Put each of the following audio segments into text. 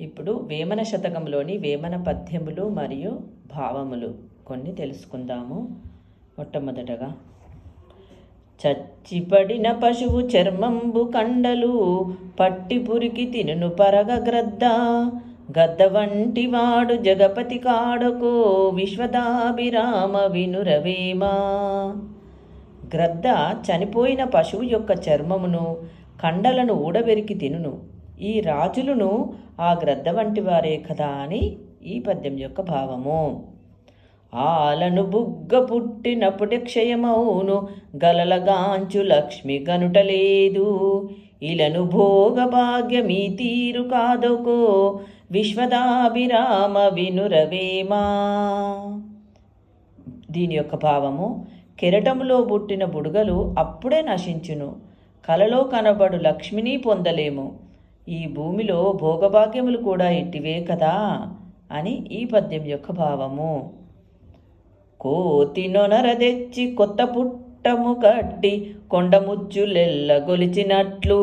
ఇప్పుడు వేమన శతకంలోని వేమన పద్యములు మరియు భావములు కొన్ని తెలుసుకుందాము. మొట్టమొదటగా చచ్చిపడిన పశువు చర్మంబు కండలు పట్టి పురికి తినును పరగ గ్రద్ద. గద్ద వంటి వాడు జగపతి కాడకో విశ్వదాభిరామ వినురవేమా. గ్రద్ద చనిపోయిన పశువు యొక్క చర్మమును కండలను ఊడబెరికి తినును. ఈ రాజులను ఆ గ్రద్ద వంటి వారే కదా అని ఈ పద్యం యొక్క భావము. ఆలను బుగ్గ పుట్టినప్పుడే క్షయమౌను గలలగాంచు లక్ష్మి గనుటలేదు ఇలను భోగ భాగ్యమీ తీరు కాదోకో విశ్వదాభిరామ వినురవేమా. దీని యొక్క భావము కెరటములో పుట్టిన బుడగలు అప్పుడే నశించును కలలో కనబడు లక్ష్మిని పొందలేము. ఈ భూమిలో భోగభాగ్యములు కూడా ఇట్టివే కదా? అని ఈ పద్యం యొక్క భావము. కోతి నొనర తెచ్చి కొత్త పుట్టము కట్టి కొండముచ్చులెల్ల గొలిచినట్లు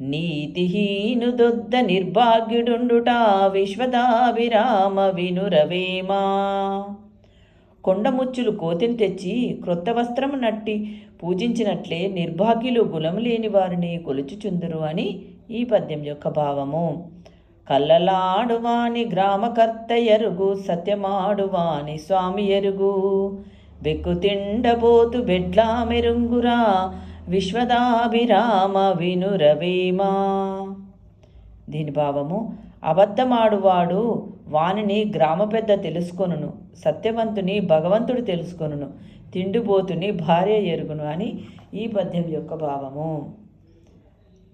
నీతిహీను దొద్ద నిర్భాగ్యుడుండుట విశ్వదాభిరామ వినురవేమా? కొండముచ్చులు కోతిని తెచ్చి క్రొత్త వస్త్రము నట్టి పూజించినట్లే నిర్భాగ్యులు గులము లేని వారిని కొలుచుచుందురు అని ఈ పద్యం యొక్క భావము కల్లలాడువాని గ్రామకర్త ఎరుగు సత్యమాడువాని స్వామి ఎరుగు బెక్కు తిండబోతు బెడ్లా మెరుంగురా విశ్వదాభిరామ వినురవేమా. దీని భావము అబద్ధమాడువాడు వానిని గ్రామ పెద్ద తెలుసుకొనును సత్యవంతుని భగవంతుడు తెలుసుకొనును తిండిపోతుని భార్య ఎరుగును అని ఈ పద్యం యొక్క భావము.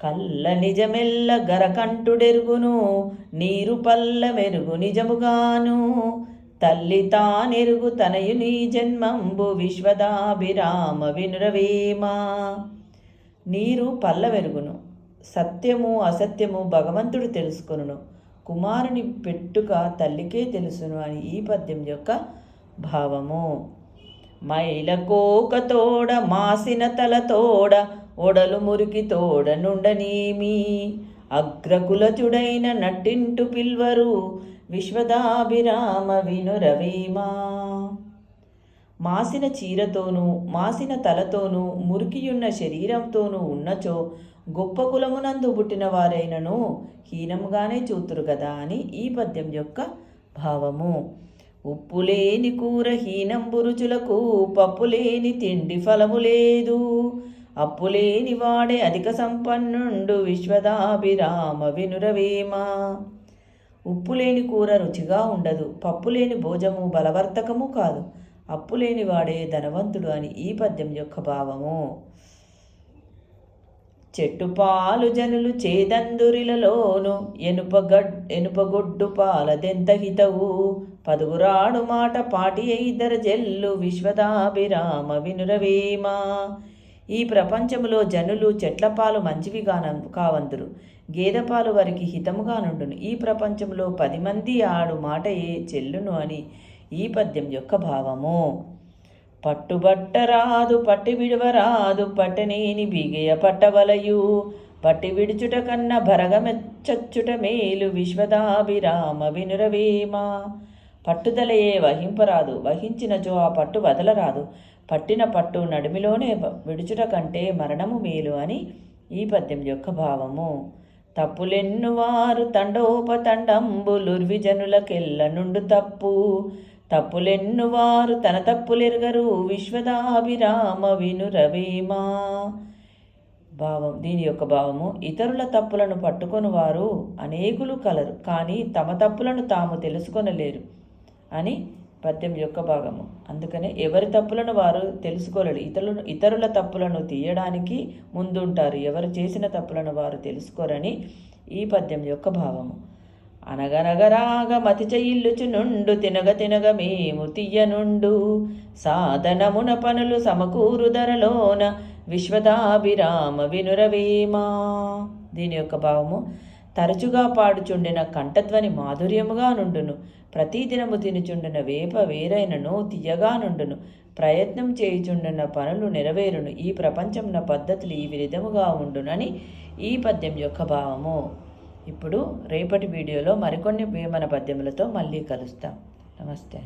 కల్ల నిజమెల్ల గరకంటుడెరుగును నీరు పల్ల మెరుగు నిజముగాను. తల్లి తానెరుగు తనయు నీ జన్మంబు విశ్వదాభిరామ వినురవేమా. నీరు పల్ల వెరుగును సత్యము అసత్యము భగవంతుడు తెలుసుకొనును. కుమారుని పెట్టుక తల్లికే తెలుసును అని ఈ పద్యం యొక్క భావము. మైలకోకతోడ మాసిన తలతోడ ఒడలు మురికి తోడనుండనేమి. అగ్రకులచుడైన నట్టింటు పిల్వరు విశ్వదాభిరామ వినురవేమా. మాసిన చీరతోనూ మాసిన తలతోనూ మురికియున్న శరీరంతోనూ ఉన్నచో గొప్ప కులమునందు పుట్టిన వారైనను హీనముగానే చూతురు కదా అని ఈ పద్యం యొక్క భావము. ఉప్పులేని కూర హీనంబు రుచులకు పప్పులేని తిండి ఫలము లేదు. అప్పులేని వాడే అధిక సంపన్నుండు విశ్వదాభిరామ వినురవేమ. ఉప్పు లేని కూర రుచిగా ఉండదు పప్పు లేని భోజము బలవర్తకము కాదు అప్పు లేని వాడే ధనవంతుడు అని ఈ పద్యం యొక్క భావము. చెట్టు పాలు జనులు చేదందురిలలోను ఎనుపగడ్ ఎనుపగొడ్డు పాలదెంత హితవు? పదుగురాడు మాట పాటి ఇద్దరు జల్లు విశ్వదాభిరామ వినురవేమా. ఈ ప్రపంచములో జనులు చెట్ల పాలు మంచివి కావందురు. గేదె పాలు వారికి హితముగా నుండును. ఈ ప్రపంచంలో పది మంది ఆడు మాట ఏ చెల్లును అని ఈ పద్యం యొక్క భావము. పట్టుబట్టరాదు పట్టి విడవరాదు పట్టనేని బిగయ పట్టవలయు. పట్టి విడుచుట కన్నా భరగమెచ్చచ్చుట మేలు విశ్వదాభిరామ వినురవేమా. పట్టుదలయే వహింపరాదు. వహించినచో ఆ పట్టు వదలరాదు. పట్టిన పట్టు నడిమిలోనే విడుచుట కంటే మరణము మేలు అని ఈ పద్యం యొక్క భావము. తప్పులెన్ను వారు తండోపతండంబులుర్విజనులకెల్ల నుండు తప్పు. తప్పులెన్ను వారు తన తప్పులెరగరు విశ్వదాభిరామ వినురవేమా. భావం దీని యొక్క భావము ఇతరుల తప్పులను పట్టుకొని వారు అనేకులు కలరు. కానీ తమ తప్పులను తాము తెలుసుకొనలేరు. అని పద్యం యొక్క భాగము. అందుకనే ఎవరి తప్పులను వారు తెలుసుకోలేరు. ఇతరులను ఇతరుల తప్పులను తీయడానికి ముందుంటారు. ఎవరు చేసిన తప్పులను వారు తెలుసుకోరని ఈ పద్యం యొక్క భావము. అనగనగరాగ మతి చెయ్యిల్లుచు నుండు తినగ తినగ మేము తీయనుండు సాధనమున పనులు సమకూరు ధరలోన విశ్వదాభిరామ వినురవేమా. దీని యొక్క భావము తరచుగా పాడుచుండిన కంఠధ్వని మాధుర్యముగా నుండును. ప్రతిదినము తినుచుండిన వేప వేరైనను తీయగా నుండును. ప్రయత్నం చేయుచుండిన పనులు నెరవేరును. ఈ ప్రపంచమున పద్ధతులు ఈ విధముగా ఉండునని ఈ పద్యం యొక్క భావము. ఇప్పుడు రేపటి వీడియోలో మరికొన్ని వేమన పద్యములతో మళ్ళీ కలుస్తాం. నమస్తే.